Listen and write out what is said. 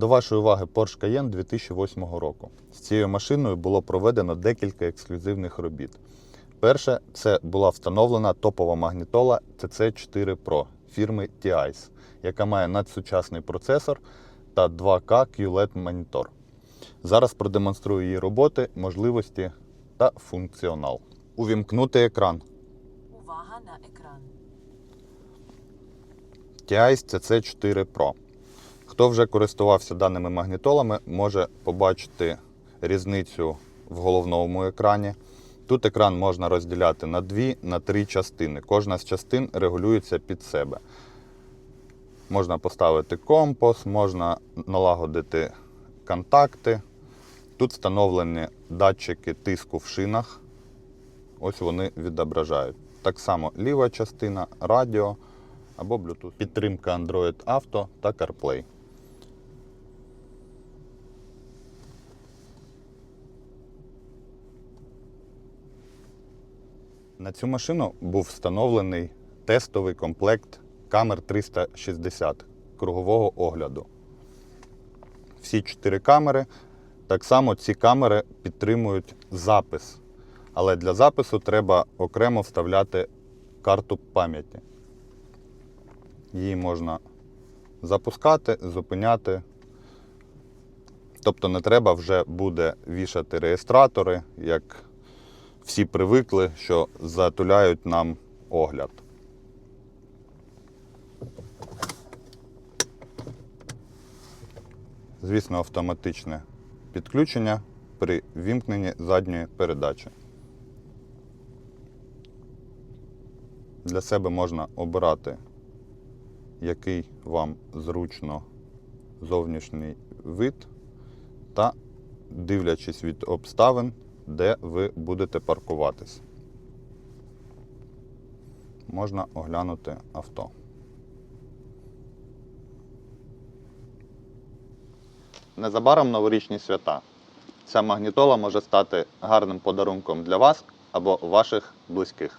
До вашої уваги Porsche Cayenne 2008 року. З цією машиною було проведено декілька ексклюзивних робіт. Перше, це була встановлена топова магнітола TC4 Pro фірми TICE, яка має надсучасний процесор та 2К QLED монітор. Зараз продемонструю її роботи, можливості та функціонал. Увімкнути екран. Увага на екран. TICE CC4 Pro. Хто вже користувався даними магнітолами, може побачити різницю в головному екрані. Тут екран можна розділяти на дві, на три частини. Кожна з частин регулюється під себе. Можна поставити компас, можна налагодити контакти. Тут встановлені датчики тиску в шинах. Ось вони відображають. Так само ліва частина, радіо або Bluetooth. Підтримка Android Auto та CarPlay. На цю машину був встановлений тестовий комплект камер 360 кругового огляду. Всі чотири камери. Так само ці камери підтримують запис. Але для запису треба окремо вставляти карту пам'яті. Її можна запускати, зупиняти. Тобто не треба вже буде вішати реєстратори, як всі привикли, що затуляють нам огляд. Звісно, автоматичне підключення при вімкненні задньої передачі. Для себе можна обирати, який вам зручно зовнішній вид та дивлячись від обставин, де ви будете паркуватись. Можна оглянути авто. Незабаром новорічні свята. Ця магнітола може стати гарним подарунком для вас або ваших близьких.